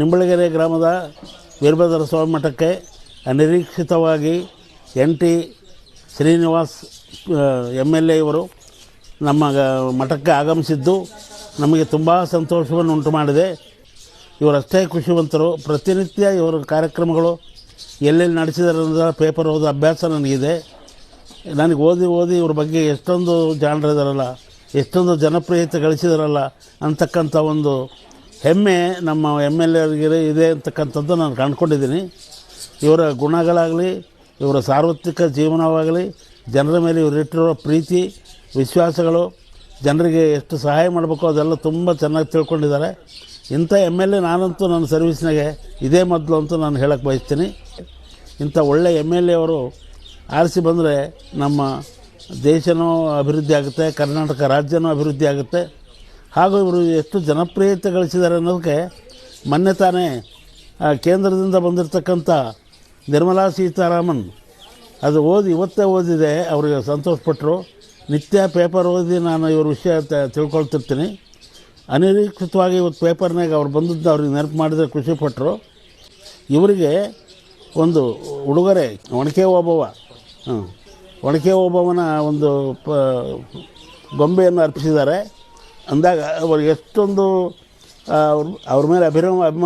ನಿಂಬಳಗೆರೆ ಗ್ರಾಮದ ವೀರಭದ್ರ ಸ್ವಾಮಿ ಮಠಕ್ಕೆ ಅನಿರೀಕ್ಷಿತವಾಗಿ N T Srinivas M L A ಇವರು ನಮ್ಮ ಮಠಕ್ಕೆ ಆಗಮಿಸಿದ್ದು ನಮಗೆ ತುಂಬ ಸಂತೋಷವನ್ನು ಉಂಟು ಮಾಡಿದೆ. ಇವರಷ್ಟೇ ಖುಷಿವಂತರು ಪ್ರತಿನಿತ್ಯ ಇವರ ಕಾರ್ಯಕ್ರಮಗಳು ಎಲ್ಲೆಲ್ಲಿ ನಡೆಸಿದಾರೆ ಪೇಪರ್ ಓದೋ ಅಭ್ಯಾಸ ನನಗಿದೆ. ನನಗೆ ಓದಿ ಓದಿ ಇವ್ರ ಬಗ್ಗೆ ಎಷ್ಟೊಂದು ಜಾಣರಿದಾರಲ್ಲ, ಎಷ್ಟೊಂದು ಜನಪ್ರಿಯತೆ ಗಳಿಸಿದಾರಲ್ಲ ಅಂತಕ್ಕಂಥ ಒಂದು ಹೆಮ್ಮೆ ನಮ್ಮ ಎಂ ಎಲ್ ಎರಿಗೆ ಇದೆ ಅಂತಕ್ಕಂಥದ್ದು ನಾನು ಕಂಡುಕೊಂಡಿದ್ದೀನಿ. ಇವರ ಗುಣಗಳಾಗಲಿ, ಇವರ ಸಾರ್ವತ್ರಿಕ ಜೀವನವಾಗಲಿ, ಜನರ ಮೇಲೆ ಇವರಿಟ್ಟಿರೋ ಪ್ರೀತಿ, ವಿಶ್ವಾಸಗಳು, ಜನರಿಗೆ ಎಷ್ಟು ಸಹಾಯ ಮಾಡಬೇಕು ಅದೆಲ್ಲ ತುಂಬ ಚೆನ್ನಾಗಿ ತಿಳ್ಕೊಂಡಿದ್ದಾರೆ. ಇಂಥ ಎಂ ಎಲ್ ಎ ನಾನಂತೂ ನನ್ನ ಸರ್ವಿಸ್ನಾಗೆ ಇದೇ ಮೊದಲು ಅಂತೂ ನಾನು ಹೇಳಕ್ಕೆ ಬಯಸ್ತೀನಿ. ಇಂಥ ಒಳ್ಳೆ ಎಂ ಎಲ್ ಎ ಅವರು ಆರಿಸಿ ಬಂದರೆ ನಮ್ಮ ದೇಶನೂ ಅಭಿವೃದ್ಧಿ ಆಗುತ್ತೆ, ಕರ್ನಾಟಕ ರಾಜ್ಯನೂ ಅಭಿವೃದ್ಧಿ ಆಗುತ್ತೆ. ಹಾಗೂ ಇವರು ಎಷ್ಟು ಜನಪ್ರಿಯತೆ ಗಳಿಸಿದ್ದಾರೆ ಅನ್ನೋದಕ್ಕೆ ಮೊನ್ನೆ ತಾನೇ ಕೇಂದ್ರದಿಂದ ಬಂದಿರತಕ್ಕಂಥ ನಿರ್ಮಲಾ ಸೀತಾರಾಮನ್, ಅದು ಓದಿ, ಇವತ್ತೇ ಓದಿದೆ, ಅವರಿಗೆ ಸಂತೋಷಪಟ್ಟರು ನಿತ್ಯ ಪೇಪರ್ ಓದಿ ನಾನು ಇವ್ರ ವಿಷಯ ತಿಳ್ಕೊಳ್ತಿರ್ತೀನಿ. ಅನಿರೀಕ್ಷಿತವಾಗಿ ಇವತ್ತು ಪೇಪರ್ನಾಗ ಅವ್ರು ಬಂದದ್ದು ಅವ್ರಿಗೆ ನೆನಪು ಮಾಡಿದ್ರೆ ಖುಷಿಪಟ್ಟರು ಇವರಿಗೆ ಒಂದು ಉಡುಗೊರೆ, ಒಣಕೆ ಓಬವ್ವ ಒಣಕೆ ಓಬವ್ವನ ಒಂದು, ಪ, ಗೊಂಬೆಯನ್ನು ಅರ್ಪಿಸಿದ್ದಾರೆ. ಅಂದಾಗ ಅವರು ಎಷ್ಟೊಂದು ಅವ್ರ ಅವ್ರ ಮೇಲೆ ಅಭಿರಾಮ ಅಭಿಮಾನ